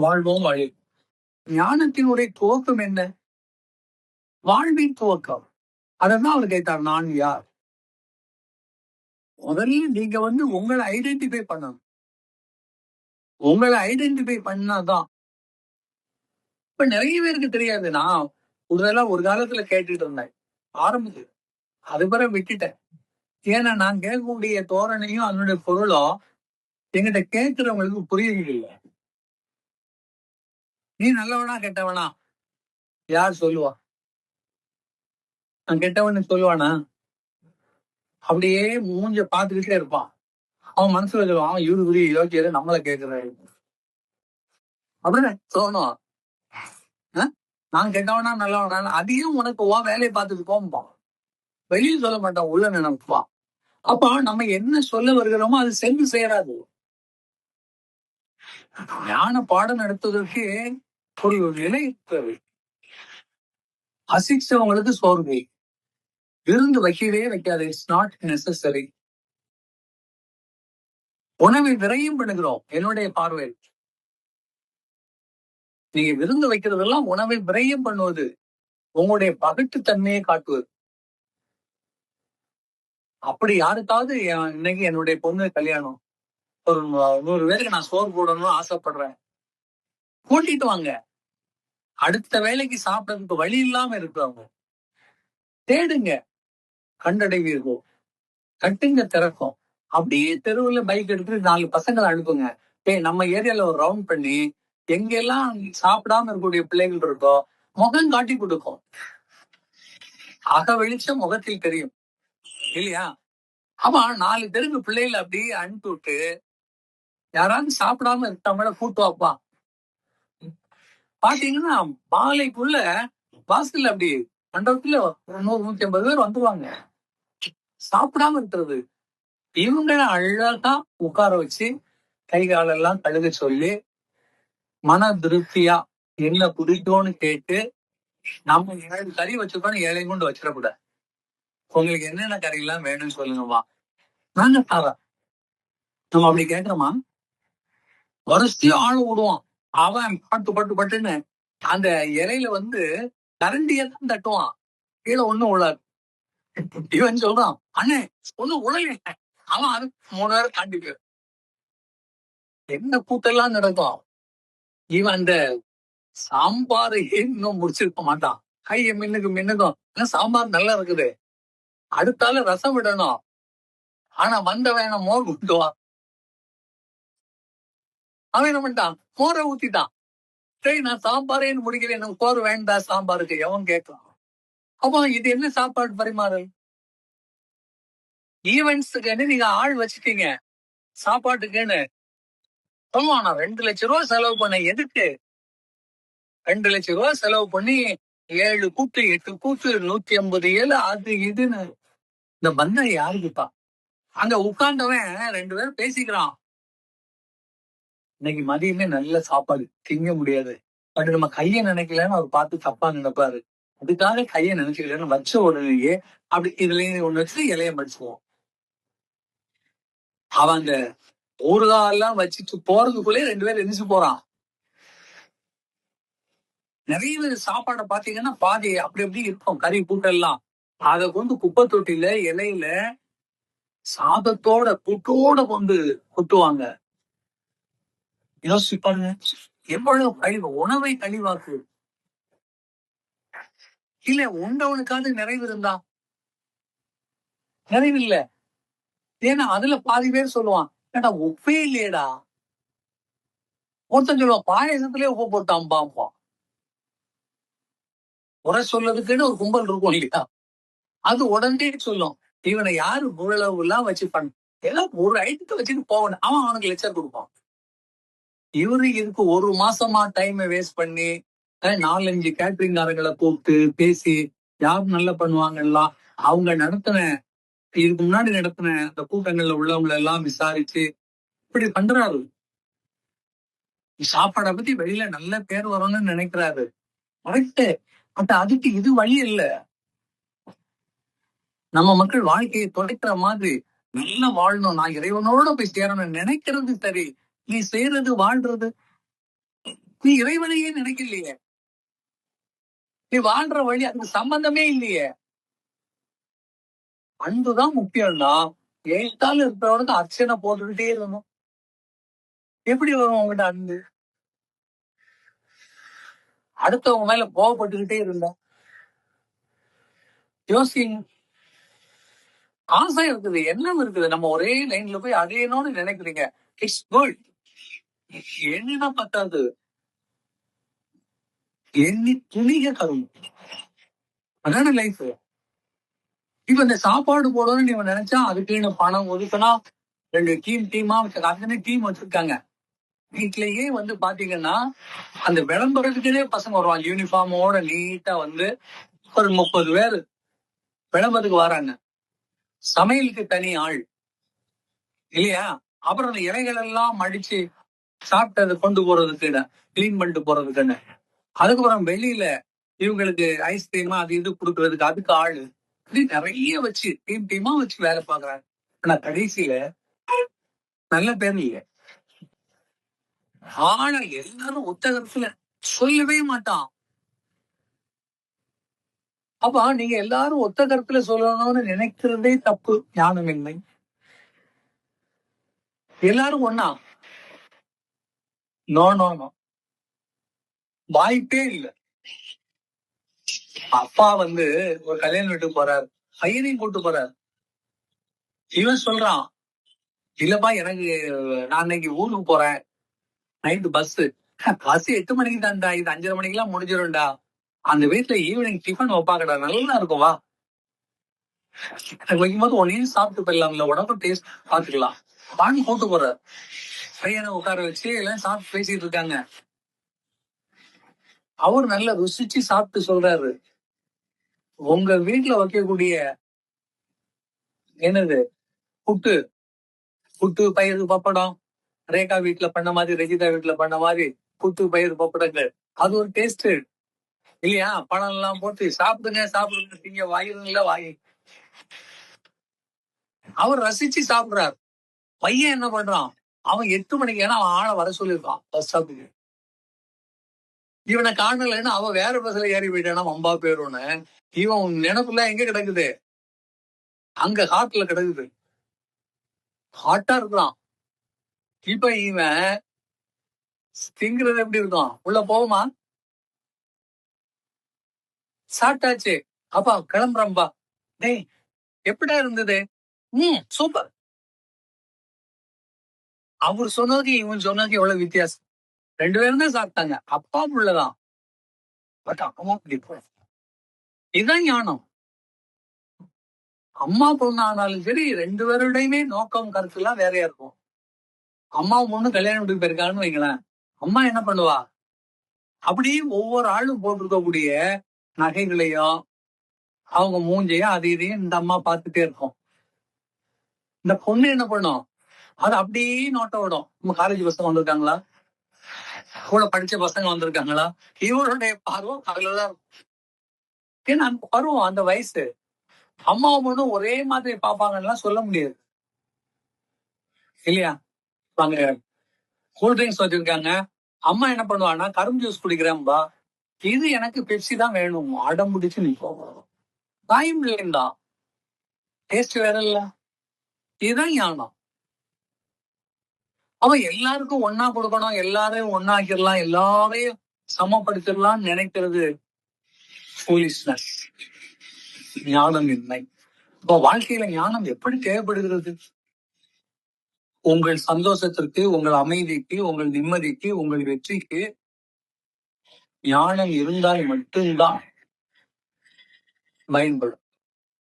வாழ்வோம் வழி. ஞானத்தினுடைய துவக்கம் என்ன? வாழ்வின் துவக்கம். அதான் அவர் கேட்டார் நான் யார்? முதல்ல நீங்க வந்து உங்களை ஐடென்டிஃபை பண்ணணும். உங்களை ஐடென்டிஃபை பண்ணாதான். இப்ப நிறைய பேருக்கு தெரியாது. நான் இதெல்லாம் ஒரு காலத்துல கேட்டுட்டு இருந்தேன். ஆரம்பிச்சு அது பிறகு விட்டுட்டேன். ஏன்னா நான் கேட்கக்கூடிய தோரணையும் அதனுடைய பொருளும் எங்கிட்ட கேட்கிறவங்களுக்கு புரியவில்லை. நீ நல்லவனா கெட்டவனா? யார் சொல்லுவா? நான் கெட்டவன் சொல்லுவானா? அப்படியே மூஞ்ச பார்த்துக்கிட்டே இருப்பான். அவன் மனசுல சொல்லுவான் அவன் இவரு புரிய யோசிச்சு நம்மளை கேட்கிறாரு அப்படின்னு தோணும். அஹ்? நான் கெட்டவனா நல்லவனா? அதையும் உனக்கு ஓ வேலையை பார்த்துட்டு போம்பான் வெளியே சொல்ல மாட்டான் உள்ள நினைப்பான். அப்ப நம்ம என்ன சொல்ல வருகிறோமோ அது சென்று சேராது. ஞான பாடம் நடத்துவதற்கு ஒரு நிலை தேவை அசிச்சவங்களுக்கு சோர்வு விருந்து வைக்கவே வைக்காது. இட்ஸ் நாட் நெசசரி உணவை விரையும் பண்ணுகிறோம் என்னுடைய பார்வை. நீங்க விருந்து வைக்கிறதெல்லாம் உணவை விரையும் பண்ணுவது. உங்களுடைய பகட்டுத்தன்மையை காட்டுவது. அப்படி யாருக்காவது இன்னைக்கு என்னுடைய பொண்ணு கல்யாணம். ஒரு நூறு பேருக்கு நான் சோறு போடணும்னு ஆசைப்படுறேன். கூட்டிட்டு வாங்க. அடுத்த வேலைக்கு சாப்பிடறதுக்கு வழி இல்லாம இருக்கிறவங்க தேடுங்க. கண்டடைவீர்கள். கட்டுங்க திறக்கும். அப்படியே தெருவுல பைக் எடுத்துட்டு நாலு பசங்களை அனுப்புங்க. டேய் நம்ம ஏரியால ஒரு ரவுண்ட் பண்ணி எங்கெல்லாம் சாப்பிடாம இருக்கக்கூடிய பிள்ளைகள் இருக்கோ முகம் காட்டி கொடுக்கும். அக வெளிச்சம் முகத்தில் தெரியும். இல்லையா? ஆமா நாலு தெருக்கு பிள்ளைகளை அப்படியே அனுப்பி விட்டு யாராவது சாப்பிடாம இருக்கவங்கள கூட்டு வாப்பா. பாத்தீங்கன்னா மாலைக்குள்ள வாசல்ல அப்படி மண்டபத்துல ஒரு நூறு நூத்தி ஐம்பது பேர் வந்துருவாங்க. சாப்பிடாம இருக்கிறது. இவங்களை அழகா உட்கார வச்சு கை காலெல்லாம் கழுக சொல்லி மன திருப்தியா என்ன பிடிக்கும்னு கேட்டு நம்ம ஏழு கறி வச்சிருக்கோம் ஏழை கொண்டு வச்சிடக்கூடாது. உங்களுக்கு என்னென்ன கறி எல்லாம் வேணும்னு சொல்லுங்கம்மா. நாங்க தரோம் நம்ம அப்படி கேட்கிறோமா வருஷத்தையும் ஆள் விடுவோம் அவன் பாட்டு பட்டு பட்டுன்னு அந்த இலையில வந்து கரண்டியை தான் தட்டுவான். கீழே ஒண்ணும் உள்ளாரு இவன் சொல்றான் அண்ணே ஒண்ணும் உழல. அவன் அது மூணு நேரம் தாண்டிக்கு என்ன கூட்டெல்லாம் நடக்கும்? இவன் அந்த சாம்பாரை இன்னும் முடிச்சிருக்க மாட்டான். கைய மின்னுக்கு மின்னுக்கும். ஆனா சாம்பார் நல்லா இருக்குது. அடுத்தால ரசம் விடணும். ஆனா வந்த வேணாம் மோர் கொண்டு அவன் என்ன பண்ணிட்டான் மோரை ஊத்திட்டான். சரி நான் சாம்பாரேன்னு முடிக்கிறேன் எனக்கு சோறு வேண்டாம் சாம்பாருக்கு. எவன் கேட்கலாம் அப்போ இது என்ன சாப்பாடு பரிமாறல் ஈவெண்ட்ஸுக்குன்னு நீங்க ஆள் வச்சுட்டீங்க. சாப்பாட்டுக்குன்னு. சொல்லுவான் நான் ரெண்டு லட்ச ரூபா செலவு பண்ணேன். எதுக்கு? ரெண்டு லட்ச ரூபா செலவு பண்ணி ஏழு கூட்டு எட்டு கூட்டு நூத்தி ஐம்பது ஏழு அது இதுன்னு. இந்த பந்தம் யாருக்குப்பா? அங்க உட்கார்ந்தவன் ரெண்டு பேரும் பேசிக்கிறான். இன்னைக்கு மதியமே நல்ல சாப்பாடு. திங்க முடியாது. பட் நம்ம கைய நினைக்கலன்னு அவர் பார்த்து தப்பா நினைப்பாரு. அதுக்காக கையை நினைச்சுக்கலன்னு வச்ச உடனேயே அப்படி இதுல ஒண்ணு வச்சு இலைய மடிச்சுவோம் அவன் அந்த எல்லாம் வச்சுட்டு போறதுக்குள்ளே ரெண்டு பேரும் எந்திரிச்சு போறான். நிறைய பேர் சாப்பாடை பாத்தீங்கன்னா பாதி அப்படி அப்படி இருக்கும். கறி கூட்டெல்லாம். அதை கொண்டு குப்பை தொட்டில இலையில சாதத்தோட புட்டோட கொண்டு யோசிச்சு பாருங்க. எவ்வளவு கழிவு உணவை கழிவாக்கு இல்ல உண்டவனுக்காவது நிறைவு இருந்தா? நிறைவு இல்ல. ஏன்னா அதுல பாதி பேர் சொல்லுவான் ஏடா உப்பே இல்லையேடா? ஒருத்தன் சொல்லுவான் பாயசத்திலே உப்பு போட்டான் பாம்பான் உரை சொல்லதுக்குன்னு ஒரு கும்பல் இருக்கும் இல்லையா? அது உடனே சொல்லும். இவனை யாரு முழவு எல்லாம் வச்சு பண்ண? ஏதோ ஒரு ஐட்டத்தை வச்சுட்டு போவணும் அவன் அவனுக்கு லட்சம் கொடுப்பான். இவரு இதுக்கு ஒரு மாசமா டைமை வேஸ்ட் பண்ணி நாலஞ்சு கேட்டரிங்காரங்களை கூப்பிட்டு பேசி யார் நல்லா பண்ணுவாங்கலாம் அவங்க நடத்தின இதுக்கு முன்னாடி நடத்தின அந்த கூட்டங்கள்ல உள்ளவங்களை எல்லாம் விசாரிச்சு இப்படி பண்றாரு. சாப்பாடை பத்தி வெளியில நல்ல பேர் வரணும்னு நினைக்கிறாரு. கரெக்ட் பட் அதுக்கு இது வழி இல்ல. நம்ம மக்கள் வாழ்க்கையை தொலைக்கிற மாதிரி நல்லா வாழணும். நான் இறைவனோட போய் சேரணும்னு நினைக்கிறது சரி. நீ செய்யறது வாழ்றது. நீ இறைவனையே நினைக்கலையே. நீ வாழ்ற வழி அதுக்கு சம்பந்தமே இல்லையே. அன்புதான் முக்கியம்னா ஏத்தாலும் இருக்கிறவனுக்கு அர்ச்சனை போட்டுக்கிட்டே இருக்கணும். எப்படி வரும் உங்ககிட்ட அன்பு? அடுத்தவங்க மேல கோவப்பட்டுக்கிட்டே இருந்தோம் யோசிங்க. ஆசை இருக்குது எண்ணம் இருக்குது. நம்ம ஒரே லைன்ல போய் அடையணும்னு நினைக்கிறீங்க. இட்ஸ் குட் என்னன்னா பத்தாது. எண்ணி துணிக கரும் அதான லைஃப் இப்ப இந்த சாப்பாடு போடணும்னு நீங்க நினைச்சா அதுக்கு பணம் ஒதுக்கினா ரெண்டு டீம் டீமா அதுக்குன்னு டீம் வச்சிருக்காங்க. வீட்லயே வந்து பாத்தீங்கன்னா அந்த விளம்பரத்துக்குனே பசங்க வருவாங்க. யூனிஃபார்மோட நீட்டா வந்து ஒரு முப்பது பேர் விளம்பரத்துக்கு வராங்க. சமையலுக்கு தனி ஆள். இல்லையா? அப்புறம் அந்த இலைகள் எல்லாம் மடிச்சு சாப்பிட்டதை கொண்டு போறதுக்கு கிளீன் பண்ணிட்டு போறதுக்குன்னு அதுக்கப்புறம் வெளியில இவங்களுக்கு ஐஸ்கிரீமா அது இது கொடுக்கறதுக்கு அதுக்கு ஆளு. இப்படி நிறைய வச்சு டீம் டீமா வச்சு வேலை பாக்குறாங்க ஆனா கடைசியில நல்ல பேர் இல்லையே ஆனா எல்லாரும் ஒத்தகத்துல சொல்லவே மாட்டான். அப்ப நீங்க எல்லாரும் ஒத்த கருத்துல சொல்லணும்னு நினைக்கிறதே தப்பு ஞானமின்மை எல்லாரும் ஒன்னா நோ நோ நோ வாய்ப்பே இல்ல. அப்பா வந்து ஒரு கல்யாணம் வீட்டுக்கு போறாரு. பையனையும் கூட்டு போறாரு. இவன் சொல்றான் இல்லப்பா எனக்கு நான் இன்னைக்கு ஊருக்கு போறேன். நைட்டு பஸ் பஸ் எட்டு மணிக்கு தான்டா இது அஞ்சரை மணிக்கு எல்லாம் முடிஞ்சிடும்டா அந்த வீட்டுல ஈவினிங் டிஃபன் வைப்பாக்கடா நல்லா இருக்கும் வா. எனக்கு வைக்கும்போது ஒன்னையும் சாப்பிட்டு போயிடலாம்ல உடம்பு டேஸ்ட் பாத்துக்கலாம் வாங்க கூட்டு போற பையனை உட்கார வச்சு எல்லாம் சாப்பிட்டு பேசிட்டு இருக்காங்க. அவர் நல்லா ருசிச்சு சாப்பிட்டு சொல்றாரு. உங்க வீட்டுல வைக்கக்கூடிய என்னது? புட்டு. புட்டு பயிறு பப்படம். ரேகா வீட்டுல பண்ண மாதிரி ரஜிதா வீட்டுல பண்ண மாதிரி புட்டு பயிறு பப்படங்கள். அது ஒரு டேஸ்ட் இல்லையா? பழம் எல்லாம் போட்டு சாப்பிடுங்க சாப்பிடுங்க. திங்க வாயில வாய். அவர் ரசிச்சு சாப்பிடுறாரு. பையன் என்ன பண்றான்? அவன் எட்டு மணிக்கு ஏன்னா அவன் ஆளை வர சொல்லியிருக்கான் பஸ் ஸ்டாப்புக்கு இவனை காணலைன்னா அவன் வேற பஸ்ல ஏறி போயிட்டானா அம்பா பேருன்னு. இவன் நினைப்புல எங்க கிடக்குது? அங்க ஹார்ட்ல கிடக்குது. ஹாட்டா இருக்கிறான். இப்ப இவன் திங்கிறது எப்படி இருக்கும்? உள்ள போகுமா? சாப்பிட்டாச்சு. அப்பா கிளம்புறம்பா டேய் எப்படா இருந்தது? ம் சூப்பர். அவர் சொன்னதுக்கு இவன் சொன்னதுக்கு எவ்வளவு வித்தியாசம்? ரெண்டு பேரும் தான் சாப்பிட்டாங்க. அப்பா புள்ளதான் பட் அம்மா இதுதான் ஞானம். அம்மா பொண்ணு ஆனாலும் சரி ரெண்டு பேருடையுமே நோக்கம் கருத்து எல்லாம் வேறையா இருக்கும். அம்மா பொண்ணு கல்யாணம் வீட்டுக்கு போயிருக்காங்கன்னு வைங்களேன். அம்மா என்ன பண்ணுவா? அப்படியே ஒவ்வொரு ஆளும் போட்டிருக்கக்கூடிய நகைகளையும் அவங்க மூஞ்சையும் அது இதையும் இந்த அம்மா பார்த்துட்டே இருக்கும். இந்த பொண்ணு என்ன பண்ணும்? அது அப்படியே நோட்ட விடும் நம்ம காலேஜ் பசங்க வந்திருக்காங்களா? கூட படிச்ச பசங்க வந்திருக்காங்களா? இவருடைய பருவம் அதுலதான் ஏன்னா அந்த பருவம் அந்த வயசு. அம்மா மட்டும் ஒரே மாதிரி பாப்பாங்கன்னா சொல்ல முடியாது. இல்லையா? வாங்க. கூல் ட்ரிங்க்ஸ் வச்சிருக்காங்க. அம்மா என்ன பண்ணுவாங்கன்னா கரும்பு ஜூஸ் குடிக்கிறேன்பா இது எனக்கு பெப்சி தான் வேணும். அடம் பிடிச்சு நிற்கும் தாயும் இல்லைங்களா டேஸ்ட் வேற இல்ல இதுதான் ஞானம். அவன் எல்லாருக்கும் ஒன்னா கொடுக்கணும் எல்லாரையும் ஒன்னாக்கிடலாம் எல்லாரையும் சமப்படுத்திடலாம் நினைக்கிறது ஞானம் இல்லை. இப்போ வாழ்க்கையில ஞானம் எப்படி தேவைப்படுகிறது? உங்கள் சந்தோஷத்திற்கு உங்கள் அமைதிக்கு உங்கள் நிம்மதிக்கு உங்கள் வெற்றிக்கு ஞானம் இருந்தால் மட்டும்தான் பயன்படும்.